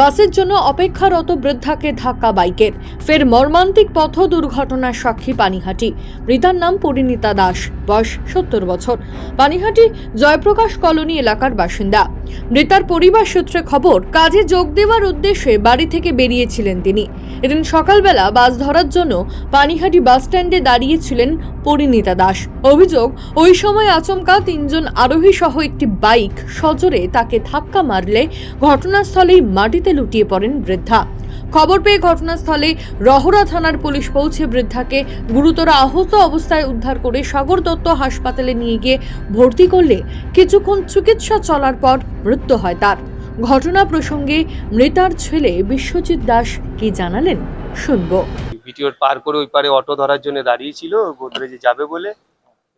বাসের জন্য অপেক্ষারত বৃদ্ধাকে ধাক্কা বাইকের। ফের মর্মান্তিক পথ দুর্ঘটনার সাক্ষী পানিহাটি। মৃতার নাম পরিণীতা দাস, বয়স সত্তর বছর। পানিহাটি জয়প্রকাশ কলোনি এলাকার বাসিন্দা। মৃতার পরিবার সূত্রে খবর, কাজে যোগ দেওয়ার উদ্দেশ্যে বাড়ি থেকে বেরিয়েছিলেন তিনি। এদিন সকালবেলা বাস ধরার জন্য পানিহাটি বাস স্ট্যান্ডে দাঁড়িয়েছিলেন পরিণীতা দাস। অভিযোগ, ওই সময় আচমকা তিনজন আরোহী সহ একটি বাইক সজোরে তাকে ধাক্কা মারলে ঘটনাস্থলেই মাটিতে লুটিয়ে পড়েন বৃদ্ধা। খবর পেয়ে ঘটনাস্থলে রহরা থানার পুলিশ পৌঁছে বৃদ্ধাকে গুরুতর আহত অবস্থায় উদ্ধার করে সাগর দত্ত হাসপাতালে নিয়ে গিয়ে ভর্তি করলে কিছুক্ষণ চিকিৎসা চলার পর মৃত্যু হয় তার। ঘটনা প্রসঙ্গে মৃতার ছেলে বিশ্বজিৎ দাস কি জানালেন শুনব। ভিডিওর পার করে ওই পারে অটো ধরার জন্য দাঁড়িয়েছিল, গোদরেজে যাবে বলে।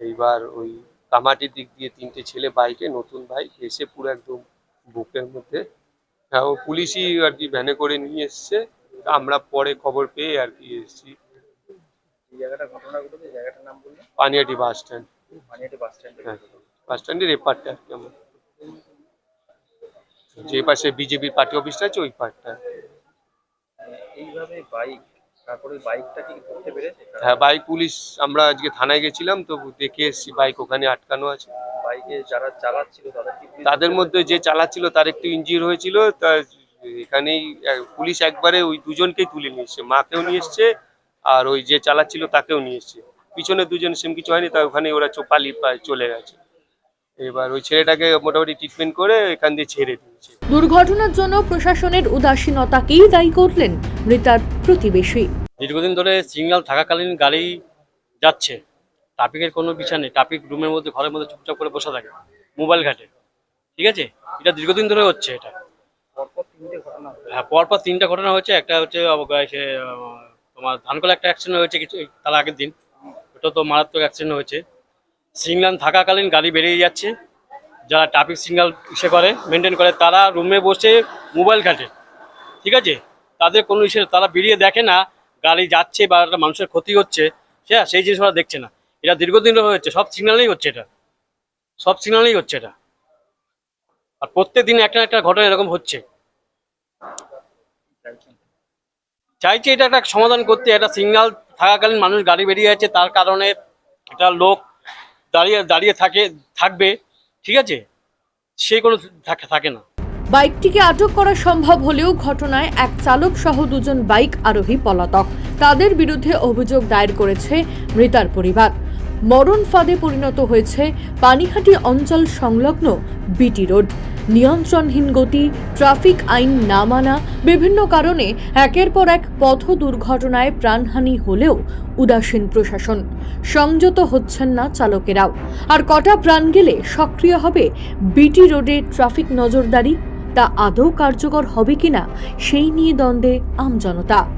এইবার ওই কামাটির দিক দিয়ে তিনটে ছেলে বাইকে, নতুন বাইক, এসে পুরো একদম বুকের মধ্যে হ্যাঁ ও পুলিশই আর কি ভ্যানে করে নিয়ে এসছে। আমরা পরে খবর পেয়ে আর কি এসেছি। Panihati bus stand. বাস স্ট্যান্ডে হ্যাঁ স্ট্যান্ডের এপারটা আর কি আমার। যে পাশে বিজেপির পার্টি অফিসটা আছে ওই পার্টটা এইভাবে বাইক তারপরে বাইকটা কি ধরতে পেরেছে? হ্যাঁ বাইক পুলিশ আমরা আজকে থানায় গেছিলাম তো দেখে এসেছি বাইক ওখানে আটকানো আছে। বাইকে যারা চালাচ্ছিল তাদের তাদের মধ্যে যে চালাচ্ছিল তার একটু ইনজিওর হয়েছিল তা এখানেই পুলিশ একবারে ওই দুজনকেই তুলে নিয়ে এসছে। মাকেও নিয়ে এসছে আর ওই যে চালাচ্ছিল তাকেও নিয়ে এসছে। পিছনে দুজন সেম কিছু হয়নি তা ওখানে ওরা চো- পালিয়ে চলে গেছে। এবার ওই ছেলেটাকে মোটামুটি ট্রিটমেন্ট করে এখান দিয়ে ছেড়ে দিয়েছে। দুর্ঘটনার জন্য প্রশাসনের উদাসীনতাকেই দায়ী করলেন মৃতার প্রতিবেশী। দীর্ঘদিন ধরে সিগন্যাল থাকাকালীন গাড়ি যাচ্ছে। ট্রাফিকের কোনো বিষয় নেই। ট্রাফিক রুমের মধ্যে ঘরের মধ্যে চুপচাপ করে বসে থাকে। মোবাইল ঘাটে। ঠিক আছে? এটা দীর্ঘদিন ধরে হচ্ছে এটা। হ্যাঁ পরপর তিনটা ঘটনা হচ্ছে। একটা হচ্ছে সে তোমার ধানকলা একটা অ্যাক্সিডেন্ট হয়েছে কিছু তার আগের দিন। ওটা তো মারাত্মক অ্যাক্সিডেন্ট হয়েছে। সিগন্যাল থাকাকালীন গাড়ি বেরিয়ে যাচ্ছে। যারা ট্রাফিক সিগন্যাল ইসে করে মেনটেন করে তারা রুমে বসে মোবাইল ঘাটে। ঠিক আছে? তাদের কোনো ইসে তারা বেরিয়ে দেখে না গাড়ি যাচ্ছে বা একটা মানুষের ক্ষতি হচ্ছে। সে সেই জিনিস ওরা দেখছে না। এটা দীর্ঘদিন হচ্ছে, সব সিগন্যালেই হচ্ছে এটা। সব সিগন্যালেই হচ্ছে এটা। আর প্রত্যেক দিন একটা একটা ঘটনা এরকম হচ্ছে। চাইছে এটা একটা সমাধান করতে, একটা সিগন্যাল থাকাকালীন মানুষ গাড়ি বেরিয়ে যাচ্ছে, তার কারণে একটা লোক দাঁড়িয়ে দাঁড়িয়ে থাকে, থাকবে, ঠিক আছে? সে কোনো থাকে না। বাইকটিকে আটক করা সম্ভব হলেও ঘটনায় এক চালক সহ দুজন বাইক আরোহী পলাতক। তাদের বিরুদ্ধে অভিযোগ দায়ের করেছে মৃতার পরিবার। মরণ ফাঁদে পরিণত হয়েছে পানিহাটি অঞ্চল সংলগ্ন বিটি রোড। নিয়ন্ত্রণহীন গতি, ট্রাফিক আইন না মানা, বিভিন্ন কারণে একের পর এক পথ দুর্ঘটনায় প্রাণহানি হলেও উদাসীন প্রশাসন। সংযত হচ্ছেন না চালকেরাও। আর কটা প্রাণ গেলে সক্রিয় হবে বিটি রোডে ট্রাফিক নজরদারি? তা আদৌ কার্যকর হবে কিনা, সেই নিয়ে দ্বন্দ্বে আমজনতা